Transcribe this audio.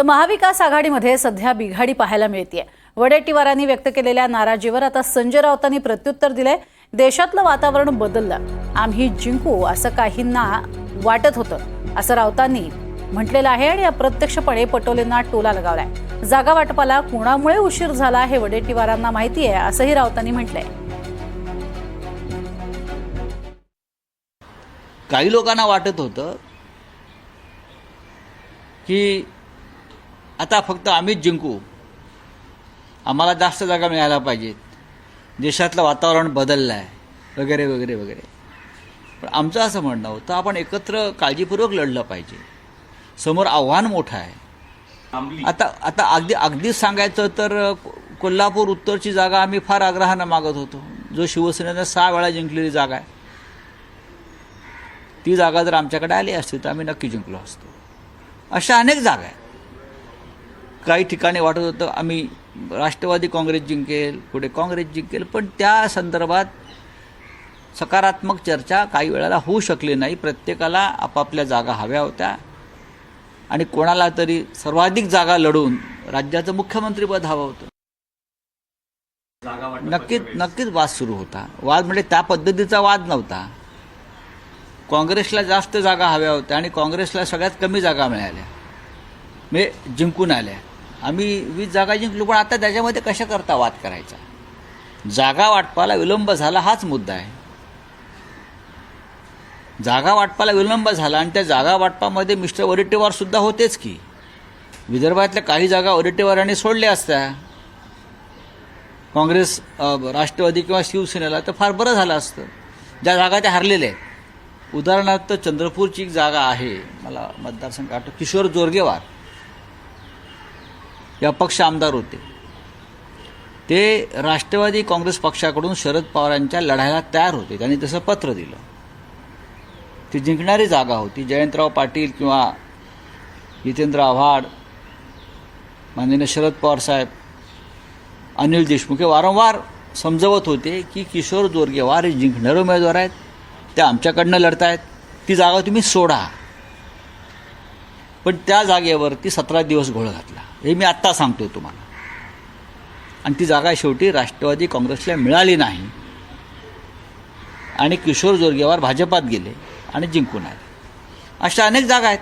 तर महाविकास आघाडीमध्ये सध्या बिघाडी पाहायला मिळतीये. वडेट्टीवारांनी व्यक्त केलेल्या नाराजीवर आता संजय राऊतांनी प्रत्युत्तर दिलंय. देशातलं वातावरण बदललं. आम्ही जिंकू असं काहींना वाटत होतं असं राऊतांनी म्हटलेलं आहे आणि अप्रत्यक्षपणे पटोलेंना टोला लगावलाय. जागा वाटपाला कुणामुळे उशीर झाला हे वडेट्टीवारांना माहिती आहे असंही राऊतांनी म्हटलंय. काही लोकांना वाटत होतं की आता फक्त आम्हीच जिंकू. आम्हाला जास्त जागा मिळायला पाहिजेत. देशातलं वातावरण बदललं आहे वगैरे वगैरे वगैरे. पण आमचं असं म्हणणं होतं आपण एकत्र काळजीपूर्वक लढलं पाहिजे. समोर आव्हान मोठं आहे. आता आता अगदी अगदीच सांगायचं तर कोल्हापूर उत्तरची जागा आम्ही फार आग्रहानं मागत होतो. जो शिवसेनेनं सहा वेळा जिंकलेली जागा आहे. ती जागा जर आमच्याकडे आली असती तर आम्ही नक्की जिंकलो असतो. अशा अनेक जागा आहेत. काही ठिकाणी वाटत होतं आम्ही राष्ट्रवादी काँग्रेस जिंकेल पुढे काँग्रेस जिंकेल पण त्या संदर्भात सकारात्मक चर्चा काही वेळेला होऊ शकली नाही. प्रत्येकाला आपापल्या जागा हव्या होत्या. आणि कोणाला तरी सर्वाधिक जागा लढून राज्याचं मुख्यमंत्रीपद हवं होतं. नक्कीच नक्कीच वाद सुरू होता. वाद म्हणजे त्या पद्धतीचा वाद नव्हता. काँग्रेसला जास्त जागा हव्या होत्या आणि काँग्रेसला सगळ्यात कमी जागा मिळाल्या. म्हणजे जिंकून आल्या. आम्ही वीस जागा जिंकलो पण आता त्याच्यामध्ये कशा करता वाद करायचा? जागा वाटपाला विलंब झाला हाच मुद्दा आहे. जागा वाटपाला विलंब झाला आणि त्या जागा वाटपामध्ये मिस्टर वडेट्टीवार सुद्धा होतेच की. विदर्भातल्या काही जागा वडेट्टीवारांनी सोडल्या असत्या. काँग्रेस राष्ट्रवादी किंवा शिवसेनेला तर फार बरं झालं असतं. ज्या जागा त्या हरलेल्या आहेत. उदाहरणार्थ चंद्रपूरची एक जागा आहे मला मतदारसंघ आठवतो किशोर जोरगेवार. या पक्ष आमदार होते. ते राष्ट्रवादी काँग्रेस पक्षाकडून शरद पवारांच्या लढायला तयार होते. त्यांनी तसं पत्र दिलं. ती जिंकणारी जागा होती. जयंतराव पाटील किंवा जितेंद्र आव्हाड माननीय शरद पवार साहेब अनिल देशमुख हे वारंवार समजवत होते की किशोर जोरगेवार हे जिंकणारे उमेदवार आहेत. ते आमच्याकडनं लढतायत. ती जागा तुम्ही सोडा. पण त्या जागेवरती सतरा दिवस घोळ घातला. हे मी आत्ता सांगतो तुम्हाला. आणि ती जागा शेवटी राष्ट्रवादी काँग्रेसला मिळाली नाही. आणि किशोर जोरगेवार भाजपात गेले आणि जिंकून आले. अशा अनेक जागा आहेत.